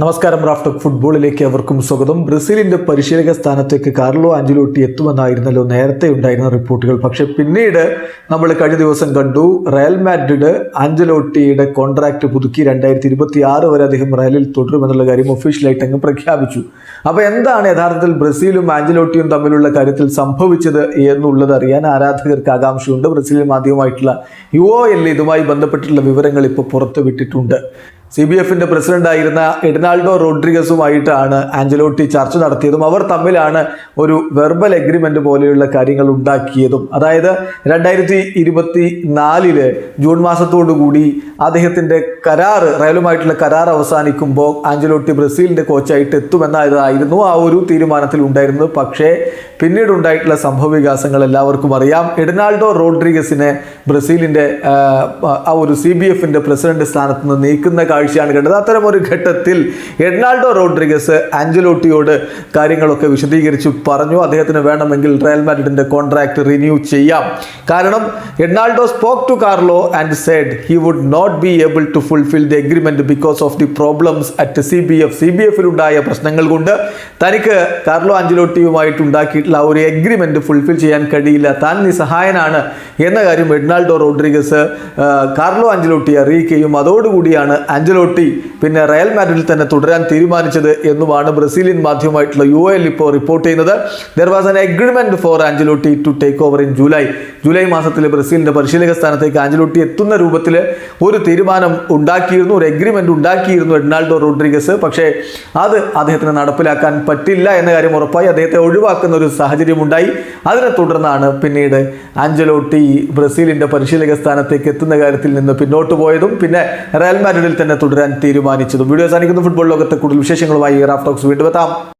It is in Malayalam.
നമസ്കാരം റാഫ്റ്റർ ഫുട്ബോളിലേക്ക് അവർക്കും സ്വാഗതം. ബ്രസീലിന്റെ പരിശീലക സ്ഥാനത്തേക്ക് കാർലോ ആഞ്ചലോട്ടി എത്തുമെന്നായിരുന്നല്ലോ നേരത്തെ ഉണ്ടായിരുന്ന റിപ്പോർട്ടുകൾ. പക്ഷെ പിന്നീട് നമ്മൾ കഴിഞ്ഞ ദിവസം കണ്ടു റയൽ മാഡ്രിഡ് ആഞ്ചലോട്ടിയുടെ കോൺട്രാക്ട് പുതുക്കി രണ്ടായിരത്തി ഇരുപത്തി ആറ് വരെ അദ്ദേഹം റയലിൽ തുടരുമെന്നുള്ള കാര്യം ഒഫീഷ്യലായിട്ട് അങ്ങ് പ്രഖ്യാപിച്ചു. അപ്പോൾ എന്താണ് യഥാർത്ഥത്തിൽ ബ്രസീലും ആഞ്ചലോട്ടിയും തമ്മിലുള്ള കാര്യത്തിൽ സംഭവിച്ചത് എന്നുള്ളത് അറിയാൻ ആരാധകർക്ക് ആകാംക്ഷയുണ്ട്. ബ്രസീലിൽ മാധ്യമമായിട്ടുള്ള യു ഒ എൽ ഇതുമായി ബന്ധപ്പെട്ടിട്ടുള്ള വിവരങ്ങൾ ഇപ്പോൾ പുറത്തുവിട്ടിട്ടുണ്ട്. സി ബി എഫിന്റെ പ്രസിഡന്റായിരുന്ന എഡ്നാൾഡോ റോഡ്രിഗസുമായിട്ടാണ് ആഞ്ചലോട്ടി ചർച്ച നടത്തിയതും അവർ തമ്മിലാണ് ഒരു വെർബൽ അഗ്രിമെന്റ് പോലെയുള്ള കാര്യങ്ങൾ ഉണ്ടാക്കിയതും. അതായത് രണ്ടായിരത്തി ഇരുപത്തി നാലിൽ ജൂൺ മാസത്തോടുകൂടി അദ്ദേഹത്തിന്റെ കരാർ റയലുമായിട്ടുള്ള കരാർ അവസാനിക്കുമ്പോൾ ആഞ്ചലോട്ടി ബ്രസീലിന്റെ കോച്ചായിട്ട് എത്തുമെന്നതായിരുന്നു ആ ഒരു തീരുമാനത്തിൽ ഉണ്ടായിരുന്നത്. പക്ഷേ പിന്നീട് ഉണ്ടായിട്ടുള്ള സംഭവ വികാസങ്ങൾ എല്ലാവർക്കും അറിയാം. എഡനാൾഡോ റോഡ്രിഗസിനെ ബ്രസീലിന്റെ ആ, ഒരു സി ബി എഫിന്റെ പ്രസിഡന്റ് സ്ഥാനത്ത് നിന്ന് നീക്കുന്ന കാഴ്ചയാണ് കണ്ടത്. അത്തരം ഒരു ഘട്ടത്തിൽ എഡ്നാൾഡോ റോഡ്രിഗസ് ആഞ്ചലോട്ടിയോട് കാര്യങ്ങളൊക്കെ വിശദീകരിച്ച് പറഞ്ഞു. അദ്ദേഹത്തിന് വേണമെങ്കിൽ റയൽ മാഡ്രിഡിന്റെ കോൺട്രാക്ട് റിന്യൂ ചെയ്യാം. കാരണം Ednaldo spoke to Carlo and said he would not be able to fulfil the agreement because of the problems at C B F C B എഫിലുണ്ടായ പ്രശ്നങ്ങൾ കൊണ്ട് തനിക്ക് കാർലോ ആഞ്ചലോട്ടിയുമായിട്ട് ഉണ്ടാക്കിയിട്ടുള്ള ഒരു എഗ്രിമെന്റ് ഫുൾഫിൽ ചെയ്യാൻ കഴിയില്ല. താൻ നിസ്സഹായനാണ് എന്ന കാര്യം എഡ്നാൾഡോ റോഡ്രിഗസ് കാർലോ ആഞ്ചലോട്ടിയെ അറിയിക്കുകയും അതോടുകൂടിയാണ് ആഞ്ചലോട്ടി പിന്നെ റയൽ മാഡ്രിഡിൽ തന്നെ തുടരാൻ തീരുമാനിച്ചത് എന്നുമാണ് ബ്രസീലിയൻ മാധ്യമമായിട്ടുള്ള യു എൽ ഇപ്പോൾ റിപ്പോർട്ട് ചെയ്യുന്നത്. There was an agreement for Ancelotti to take over in July July മാസത്തിൽ ബ്രസീലിന്റെ പരിശീലക സ്ഥാനത്തേക്ക് ആഞ്ചലോട്ടി എത്തുന്ന രൂപത്തിൽ ഒരു തീരുമാനം ഉണ്ടാക്കിയിരുന്നു ഒരു എഗ്രിമെന്റ് ഉണ്ടാക്കിയിരുന്നു എഡ്നാൾഡോ റോഡ്രിഗസ്. പക്ഷേ അത് അദ്ദേഹത്തിന് നടപ്പിലാക്കാൻ പറ്റില്ല എന്ന കാര്യം ഉറപ്പായി. അദ്ദേഹത്തെ ഒഴിവാക്കുന്ന ഒരു സാഹചര്യം ഉണ്ടായി. അതിനെ തുടർന്നാണ് പിന്നീട് ആഞ്ചലോട്ടി ബ്രസീലിന്റെ പരിശീലക സ്ഥാനത്തേക്ക് എത്തുന്ന കാര്യത്തിൽ നിന്ന് പിന്നോട്ട് പോയതും. പിന്നെ റയൽ മാഡ്രിഡിൽ തന്നെ തുടരാൻ തീരുമാനിച്ചതും. വീഡിയോ സാധിക്കുന്ന ഫുട്ബോൾ ലോകത്തെ കൂടുതൽ വിശേഷങ്ങളുമായി റാഫ്റ്റോക്സ് വീണ്ടും എത്താം.